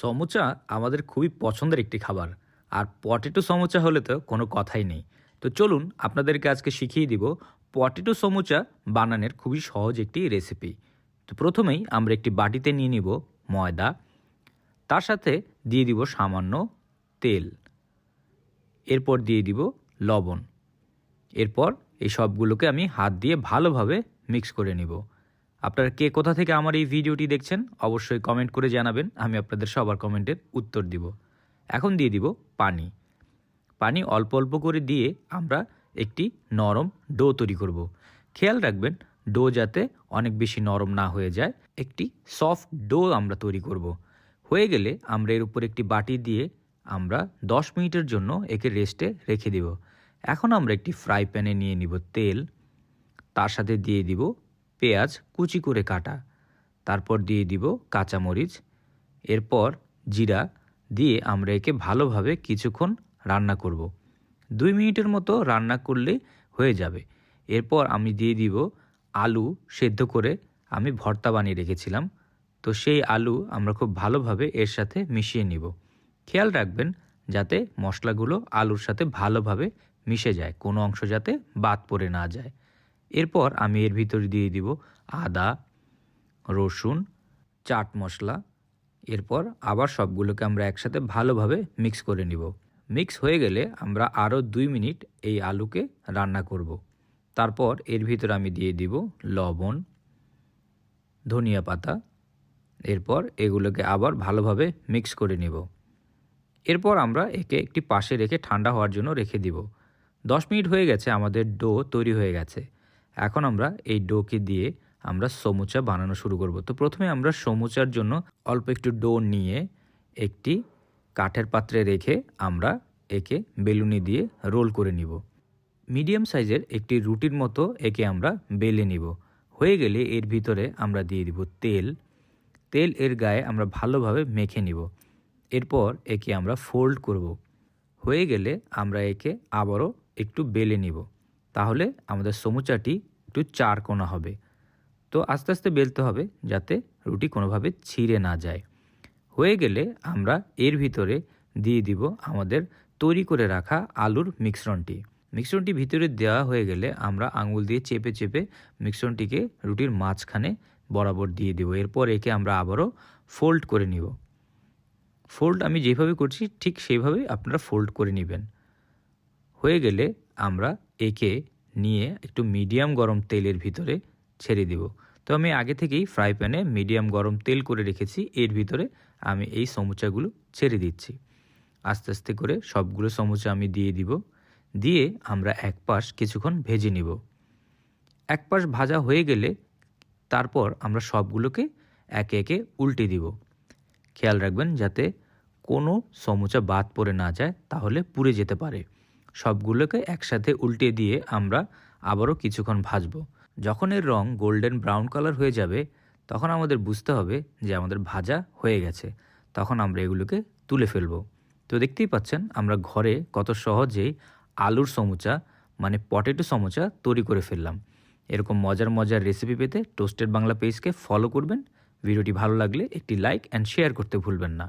সমুচা আমাদের খুবই পছন্দের একটি খাবার। আর পটেটো সমুচা হলে তো কোনো কথাই নেই। তো চলুন আপনাদেরকে আজকে শিখিয়ে দিব পটেটো সমুচা বানানোর খুবই সহজ একটি রেসিপি তো প্রথমেই আমরা একটি বাটিতে নিয়ে নিব ময়দা। তার সাথে দিয়ে দিব সামান্য তেল। এরপর দিয়ে দিব লবণ। এরপর এই সবগুলোকে আমি হাত দিয়ে ভালোভাবে মিক্স করে নিব। আপনারা কে কোথা থেকে আমার এই ভিডিওটি দেখছেন, অবশ্যই কমেন্ট করে জানাবেন, আমি আপনাদের সবার কমেন্টের উত্তর দিব এখন দিয়ে দিব পানি পানি অল্প অল্প করে দিয়ে আমরা একটি নরম ডো তৈরি করব। খেয়াল রাখবেন, ডো যাতে অনেক বেশি নরম না হয়ে যায়, একটি সফট ডো আমরা তৈরি করব। হয়ে গেলে আমরা এর উপর একটি বাটি দিয়ে আমরা 10 মিনিটের জন্য একে রেস্টে রেখে দিব এখন আমরা একটি ফ্রাই প্যানে নিয়ে নিব তেল তার সাথে দিয়ে দিব পেঁয়াজ কুচি করে কাটা। তারপর দিয়ে দিব কাঁচামরিচ। এরপর জিরা দিয়ে আমরা একে ভালোভাবে কিছুক্ষণ রান্না করব। দুই মিনিটের মতো রান্না করলে হয়ে যাবে। এরপর আমি দিয়ে দিব আলু সেদ্ধ করে আমি ভর্তা বানিয়ে রেখেছিলাম। তো সেই আলু আমরা খুব ভালোভাবে এর সাথে মিশিয়ে নিব। খেয়াল রাখবেন যাতে মশলাগুলো আলুর সাথে ভালোভাবে মিশে যায়, কোনো অংশ যাতে বাদ পড়ে না যায়। এরপর আমি এর ভিতরে দিয়ে দিব আদা, রসুন, চাট মশলা। এরপর আবার সবগুলোকে আমরা একসাথে ভালোভাবে মিক্স করে নিব। মিক্স হয়ে গেলে আমরা আরও দুই মিনিট এই আলুকে রান্না করব। তারপর এর ভিতরে আমি দিয়ে দিব লবণ, ধনিয়া পাতা। এরপর এগুলোকে আবার ভালোভাবে মিক্স করে নিব। এরপর আমরা একে একটি পাশে রেখে ঠান্ডা হওয়ার জন্য রেখে দিব। দশ মিনিট হয়ে গেছে, আমাদের ডো তৈরি হয়ে গেছে। এখন আমরা এই ডোকে দিয়ে আমরা সমুচা বানানো শুরু করব। তো প্রথমে আমরা সমুচার জন্য অল্প একটু ডো নিয়ে একটি কাঠের পাত্রে রেখে আমরা একে বেলুনি দিয়ে রোল করে নিব। মিডিয়াম সাইজের একটি রুটির মতো একে আমরা বেলে নিব। হয়ে গেলে এর ভিতরে আমরা দিয়ে দিব তেল। তেল এর গায়ে আমরা ভালোভাবে মেখে নিব। এরপর একে আমরা ফোল্ড করব। হয়ে গেলে আমরা একে আবারও একটু বেলে নিব। তাহলে আমাদের সমুচাটি একটু চার কোনা হবে। তো আস্তে আস্তে বেলতে হবে যাতে রুটি কোনোভাবে ছিঁড়ে না যায়। হয়ে গেলে আমরা এর ভিতরে দিয়ে দিব আমাদের তৈরি করে রাখা আলুর মিশ্রণটি। মিশ্রণটি ভিতরে দেওয়া হয়ে গেলে আমরা আঙুল দিয়ে চেপে চেপে মিশ্রণটিকে রুটির মাঝখানে বরাবর দিয়ে দিব। এরপর একে আমরা আবারও ফোল্ড করে নিব। ফোল্ড আমি যেভাবে করছি ঠিক সেইভাবেই আপনারা ফোল্ড করে নেবেন। হয়ে গেলে আমরা একে নিয়ে একটু মিডিয়াম গরম তেলের ভিতরে ছেড়ে দিব। তো আমি আগে থেকেই ফ্রাই প্যানে মিডিয়াম গরম তেল করে রেখেছি। এর ভিতরে আমি এই সমুচাগুলো ছেড়ে দিচ্ছি। আস্তে আস্তে করে সবগুলো সমুচা আমি দিয়ে দিব। দিয়ে আমরা এক পাশ কিছুক্ষণ ভেজে নিব। এক পাশ ভাজা হয়ে গেলে তারপর আমরা সবগুলোকে একে একে উল্টে দিব। খেয়াল রাখবেন যাতে কোনো সমুচা বাদ পড়ে না যায়, তাহলে পুড়ে যেতে পারে। সবগুলোকে একসাথে উল্টে দিয়ে আমরা আবারও কিছুক্ষণ ভাজবো। যখন এর রং গোল্ডেন ব্রাউন কালার হয়ে যাবে, তখন আমাদের বুঝতে হবে যে আমাদের ভাজা হয়ে গেছে। তখন আমরা এগুলোকে তুলে ফেলব। তো দেখতেই পাচ্ছেন, আমরা ঘরে কত সহজেই আলুর সমুচা মানে পটেটো সমুচা তৈরি করে ফেললাম। এরকম মজার মজার রেসিপি পেতে টোস্টেড বাংলা পেজকে ফলো করবেন। ভিডিওটি ভালো লাগলে একটি লাইক অ্যান্ড শেয়ার করতে ভুলবেন না।